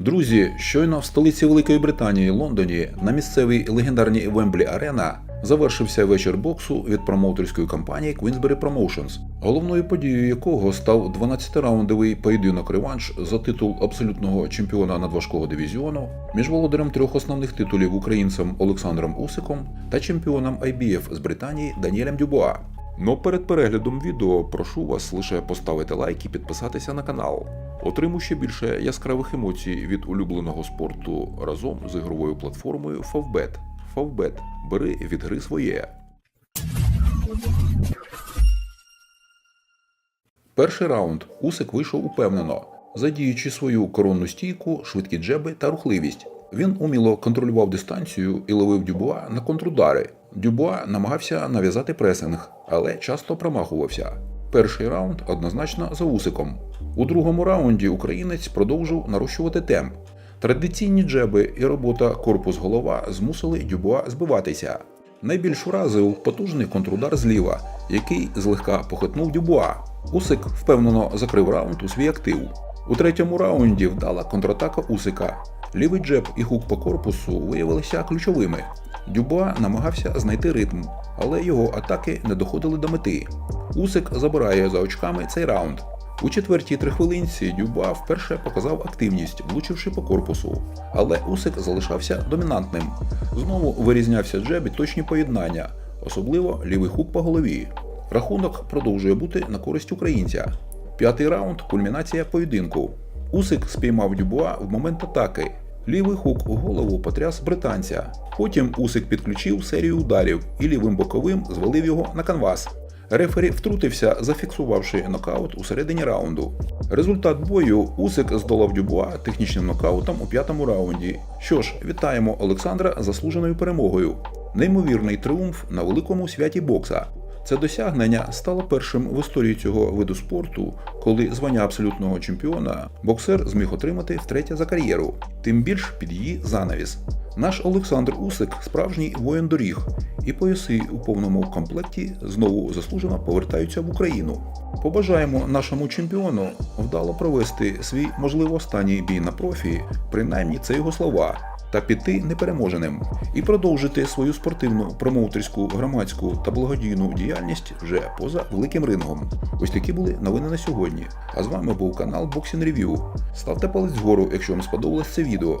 Друзі, щойно в столиці Великої Британії Лондоні на місцевій легендарній Вемблі Арена завершився вечір боксу від промоутерської компанії Queensberry Promotions, головною подією якого став 12-раундовий поєдинок реванш за титул абсолютного чемпіона надважкого дивізіону між володарем трьох основних титулів українцем Олександром Усиком та чемпіоном IBF з Британії Даніелем Дюбуа. Но перед переглядом відео прошу вас лише поставити лайк і підписатися на канал. Отримуй ще більше яскравих емоцій від улюбленого спорту разом з ігровою платформою Favbet. Favbet. Бери від гри своє. Перший раунд Усик вийшов упевнено, задіючи свою коронну стійку, швидкі джеби та рухливість. Він уміло контролював дистанцію і ловив Дюбуа на контрудари. Дюбуа намагався нав'язати пресинг, але часто промахувався. Перший раунд однозначно за Усиком. У другому раунді українець продовжив нарощувати темп. Традиційні джеби і робота корпус-голова змусили Дюбуа збиватися. Найбільш вразив потужний контрудар зліва, який злегка похитнув Дюбуа. Усик впевнено закрив раунд у свій актив. У третьому раунді вдала контратака Усика. Лівий джеб і хук по корпусу виявилися ключовими. Дюбуа намагався знайти ритм, але його атаки не доходили до мети. Усик забирає за очками цей раунд. У четвертій трихвилинці Дюба вперше показав активність, влучивши по корпусу. Але Усик залишався домінантним. Знову вирізнявся джеб і точні поєднання, особливо лівий хук по голові. Рахунок продовжує бути на користь українця. П'ятий раунд кульмінація поєдинку. Усик спіймав Дюбуа в момент атаки. Лівий хук у голову потряс британця. Потім Усик підключив серію ударів і лівим боковим звалив його на канвас. Рефері втрутився, зафіксувавши нокаут у середині раунду. Результат бою Усик здолав Дюбуа технічним нокаутом у п'ятому раунді. Що ж, вітаємо Олександра заслуженою перемогою. Неймовірний тріумф на великому святі бокса. Це досягнення стало першим в історії цього виду спорту, коли звання абсолютного чемпіона боксер зміг отримати втретє за кар'єру, тим більш під її занавіс. Наш Олександр Усик справжній воїн доріг, і пояси у повному комплекті знову заслужено повертаються в Україну. Побажаємо нашому чемпіону вдало провести свій можливо останній бій на профі, принаймні це його слова та піти непереможеним і продовжити свою спортивну, промоутерську, громадську та благодійну діяльність вже поза великим рингом. Ось такі були новини на сьогодні. А з вами був канал Boxing Review. Ставте палець вгору, якщо вам сподобалось це відео.